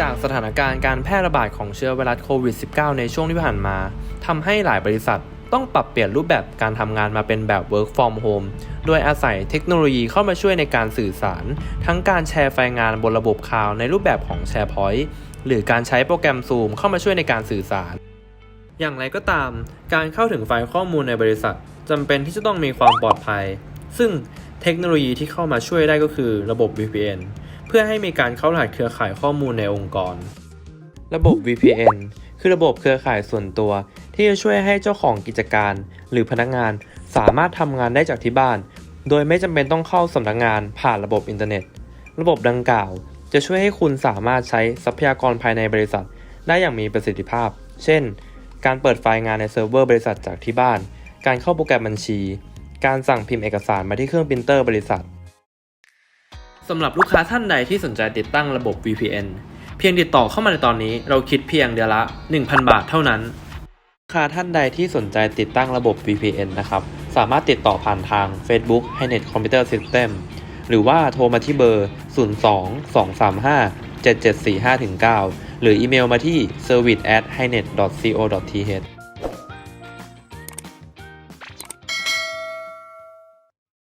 จากสถานการณ์การแพร่ระบาดของเชื้อไวรัสโควิด -19 ในช่วงที่ผ่านมาทำให้หลายบริษัทต้องปรับเปลี่ยนรูปแบบการทำงานมาเป็นแบบ work from home โดยอาศัยเทคโนโลยีเข้ามาช่วยในการสื่อสาร ทั้งการแชร์ไฟล์งานบนระบบคลาวด์ในรูปแบบของ SharePoint หรือการใช้โปรแกรม Zoom เข้ามาช่วยในการสื่อสาร อย่างไรก็ตาม การเข้าถึงไฟล์ข้อมูลในบริษัทจำเป็นที่จะต้องมีความปลอดภัย ซึ่งเทคโนโลยีที่เข้ามาช่วยได้ก็คือระบบ VPN พื่อให้มีการเข้ารหัสเครือข่ายข้อมูลในองค์กร ระบบ VPN คือระบบเครือข่ายส่วนตัว ที่จะช่วยให้เจ้าของกิจการ หรือพนักงานสามารถทำงานได้จากที่บ้าน โดยไม่จำเป็นต้องเข้าสำนักงานผ่านระบบอินเทอร์เน็ต ระบบดังกล่าว จะช่วยให้คุณสามารถใช้ทรัพยากรภายในบริษัท ได้อย่างมีประสิทธิภาพ เช่น การเปิดไฟล์งานในเซิร์ฟเวอร์บริษัทจากที่บ้าน การเข้าโปรแกรมบัญชี การสั่งพิมพ์เอกสารมาที่เครื่องปรินเตอร์บริษัท สำหรับลูกค้าท่านใดที่สนใจติดตั้งระบบ VPN เพียงติดต่อเข้ามาในตอนนี้เราคิดเพียงเดือนละ 1,000 บาทเท่านั้น ลูกค้าท่านใดที่สนใจติดตั้งระบบ VPN นะครับ สามารถติดต่อผ่านทาง Facebook h i n e t Computer System หรือว่าโทรมาที่เบอร์ 02 235 7745-9 หรืออีเมลมาที่ service at hinet co th